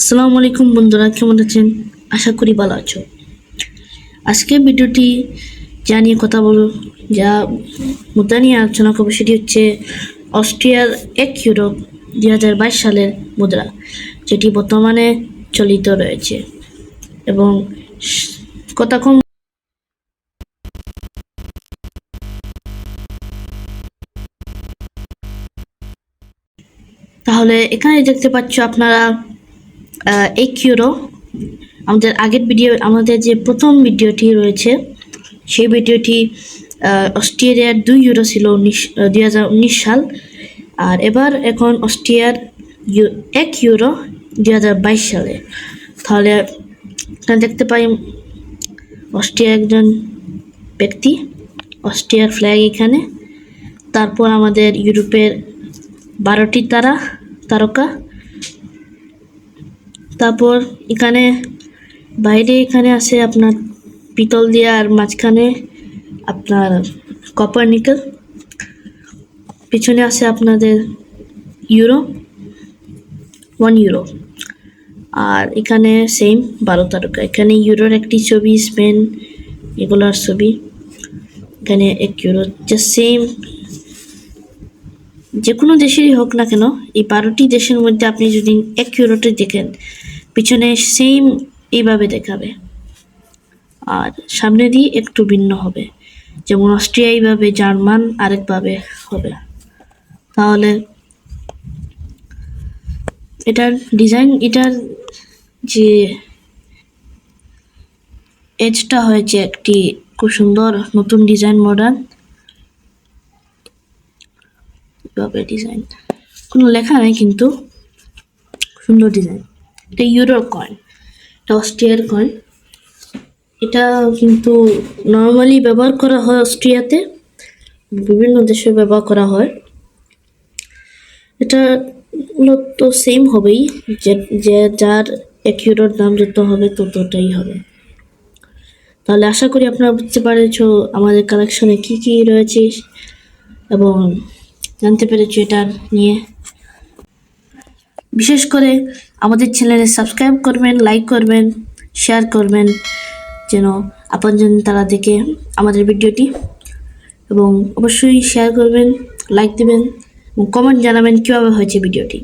আসসালামু আলাইকুম বন্ধুরা, কেমন আছেন? আশা করি ভালো আছো। আজকে ভিডিওটি যা নিয়ে কথা বলব, যা মুদ্রা নিয়ে আলোচনা করব, সেটি হচ্ছে অস্ট্রিয়ার এক ইউরোপ দুই হাজার বাইশ সালের মুদ্রা, যেটি বর্তমানে চলিত রয়েছে। এবং কথা কম তাহলে এখানে দেখতে পাচ্ছ আপনারা এক ইউরো আমাদের আগের ভিডিও আমাদের যে প্রথম ভিডিওটি রয়েছে, সেই ভিডিওটি অস্ট্রেলিয়ার দুই ইউরো ছিল উনিশ সাল। আর এবার এখন অস্ট্রিয়ার এক ইউরো দুই হাজার বাইশ সালে। তাহলে দেখতে পাই অস্ট্রিয়া একজন ব্যক্তি অস্ট্রিয়ার ফ্ল্যাগ এখানে। তারপর আমাদের ইউরোপের বারোটি তারা, তারকা। তারপর এখানে বাইরে এখানে আছে আপনার পিতল দিয়ে আর মাঝখানে আপনার কপার নিকেল পিছনে আছে আপনাদের ইউরো ওয়ান ইউরো আর এখানে সেম বারো তারকা। এখানে ইউরোর একটি ছবি স্পেন এগুলোর ছবি। এখানে এক ইউরো জাস্ট সেম যে কোনো দেশেরই হোক না কেন, এই বারোটি দেশের মধ্যে আপনি যদি এক ইউরোটি দেখেন পিছনে সেম এইভাবে দেখাবে। আর সামনে দিয়ে একটু ভিন্ন হবে। যেমন অস্ট্রিয়া এইভাবে, জার্মান আরেকভাবে হবে। তাহলে এটার ডিজাইন এটার যে এজটা হয়েছে একটি খুব সুন্দর নতুন ডিজাইন মডার্ন ডিজাইন কোনো লেখা নেই কিন্তু, সুন্দর ডিজাইন এটা ইউরো কয়েন এটা অস্ট্রিয়ার কয়েন এটা কিন্তু নর্মালি ব্যবহার করা হয় অস্ট্রিয়াতে, বিভিন্ন দেশে ব্যবহার করা হয়। এটা তো সেম হবেই, যে যার এক ইউরোর দাম যত হবে ততটাই হবে। তাহলে আশা করি আপনারা বুঝতে পারছ আমাদের কালেকশনে কি কি রয়েছে, এবং জানতে পেরেছি এটা নিয়ে। বিশেষ করে আমাদের চ্যানেলে সাবস্ক্রাইব করবেন লাইক করবেন শেয়ার করবেন, যেন আপনজন তারা দেখে আমাদের ভিডিওটি। এবং অবশ্যই শেয়ার করবেন লাইক দেবেন, এবং কমেন্ট জানাবেন কীভাবে হয়েছে ভিডিওটি।